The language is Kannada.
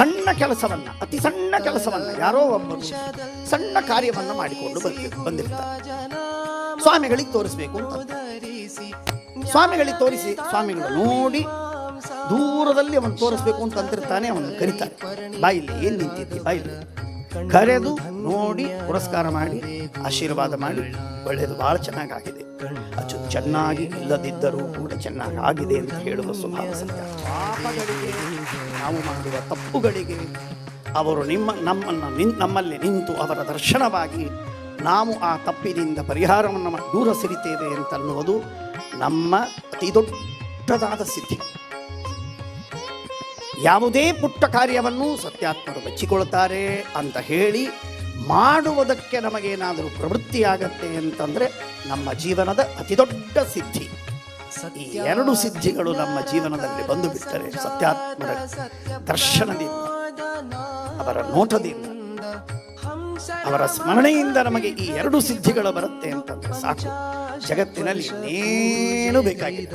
ಸಣ್ಣ ಕೆಲಸವನ್ನ, ಅತಿ ಸಣ್ಣ ಕೆಲಸವನ್ನ ಯಾರೋ ಒಬ್ಬ ಸಣ್ಣ ಕಾರ್ಯವನ್ನ ಮಾಡಿಕೊಂಡು ಬಂದಿ ಬಂದಿರ್ತಾರೆ. ಸ್ವಾಮಿಗಳಿಗೆ ತೋರಿಸ್ಬೇಕು ಅಂತ. ಸ್ವಾಮಿಗಳಿಗೆ ತೋರಿಸಿ ಸ್ವಾಮಿಗಳು ನೋಡಿ ದೂರದಲ್ಲಿ ಅವನು ತೋರಿಸ್ಬೇಕು ಅಂತ ಅಂತಿರ್ತಾನೆ ಅವನು ಕರಿತಾರೆ ಬಾಯಿಲಿ ಏನ್ ನಿಂತಿದ್ದಿ? ಬಾಯಿಲಿ. ಕರೆದು ನೋಡಿ ಪುರಸ್ಕಾರ ಮಾಡಿ ಆಶೀರ್ವಾದ ಮಾಡಿ ಒಳ್ಳೆಯದು ಬಹಳ ಚೆನ್ನಾಗಾಗಿದೆ. ಅಚ್ಚು ಚೆನ್ನಾಗಿ ಇಲ್ಲದಿದ್ದರೂ ಕೂಡ ಚೆನ್ನಾಗಿ ಆಗಿದೆ ಅಂತ ಹೇಳುವ ಸ್ವಭಾವ ಸತ್ಯ. ಪಾಪಗಳಿಗೆ ನಾವು ಮಾಡುವ ತಪ್ಪುಗಳಿಗೆ ಅವರು ನಿಮ್ಮ ನಮ್ಮನ್ನು ನಿನ್ ನಮ್ಮಲ್ಲಿ ನಿಂತು ಅವರ ದರ್ಶನವಾಗಿ ನಾವು ಆ ತಪ್ಪಿನಿಂದ ಪರಿಹಾರವನ್ನು ದೂರ ಸಿರಿತೇವೆ ಅಂತನ್ನುವುದು ನಮ್ಮ ಅತಿ ದೊಡ್ಡದಾದ ಸಿದ್ಧಿ. ಯಾವುದೇ ಪುಟ್ಟ ಕಾರ್ಯವನ್ನು ಸತ್ಯಾತ್ಮರು ಮೆಚ್ಚಿಕೊಳ್ತಾರೆ ಅಂತ ಹೇಳಿ ಮಾಡುವುದಕ್ಕೆ ನಮಗೇನಾದರೂ ಪ್ರವೃತ್ತಿಯಾಗತ್ತೆ ಅಂತಂದರೆ ನಮ್ಮ ಜೀವನದ ಅತಿ ದೊಡ್ಡ ಸಿದ್ಧಿ. ಈ ಎರಡು ಸಿದ್ಧಿಗಳು ನಮ್ಮ ಜೀವನದಲ್ಲಿ ಬಂದು ಬಿಟ್ಟರೆ ಸತ್ಯಾತ್ಮರ ದರ್ಶನದಿಂದ ಅವರ ನೋಟದಿಂದ ಅವರ ಸ್ಮರಣೆಯಿಂದ ನಮಗೆ ಈ ಎರಡು ಸಿದ್ಧಿಗಳು ಬರುತ್ತೆ ಅಂತಂದ್ರೆ ಸಾಕು. ಜಗತ್ತಿನಲ್ಲಿ ಇನ್ನೇನು ಧನ್ಯ